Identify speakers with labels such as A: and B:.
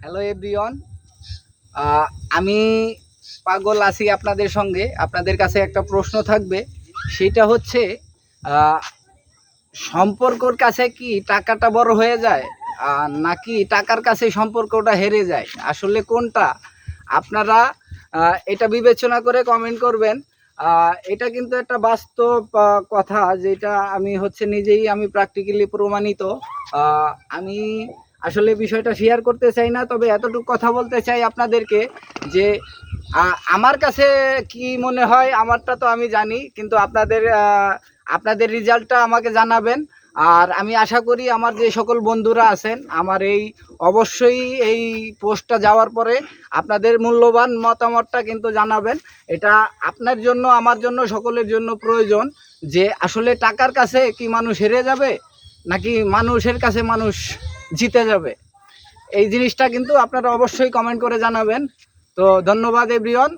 A: Hello everyone আমি পাগল আছি আপনাদের সঙ্গে। আপনাদের কাছে একটা প্রশ্ন থাকবে। সেটা হচ্ছে সম্পর্কর কাছে কি টাকাটা বড় হয়ে যায় নাকি টাকার কাছে সম্পর্কটা হেরে যায়? আসলে কোনটা? আপনারা এটা বিবেচনা করে কমেন্ট করবেন। এটা কিন্তু একটা বাস্তব কথা যেটা আমি হচ্ছে নিজেই আমি প্র্যাকটিক্যালি প্রমাণিত। আমি আসলে বিষয়টা শেয়ার করতে চাই না, তবে এতটুকু কথা বলতে চাই আপনাদেরকে যে আমার কাছে কি মনে হয় আমারটা তো আমি জানি, কিন্তু আপনাদের আপনাদের রেজাল্টটা আমাকে জানাবেন। আর আমি আশা করি আমার যে সকল বন্ধুরা আছেন, আমার এই অবশ্যই এই পোস্টটা যাওয়ার পরে আপনাদের মূল্যবান মতামতটা কিন্তু জানাবেন। এটা আপনার জন্য, আমার জন্য, সকলের জন্য প্রয়োজন যে, আসলে টাকার কাছে কি মানুষ হেরে যাবে? নাকি মানুষের কাছে মানুষ জিতে যাবে। এই জিনিসটা কিন্তু আপনারা অবশ্যই কমেন্ট করে জানাবেন। তো ধন্যবাদ এভরিওয়ান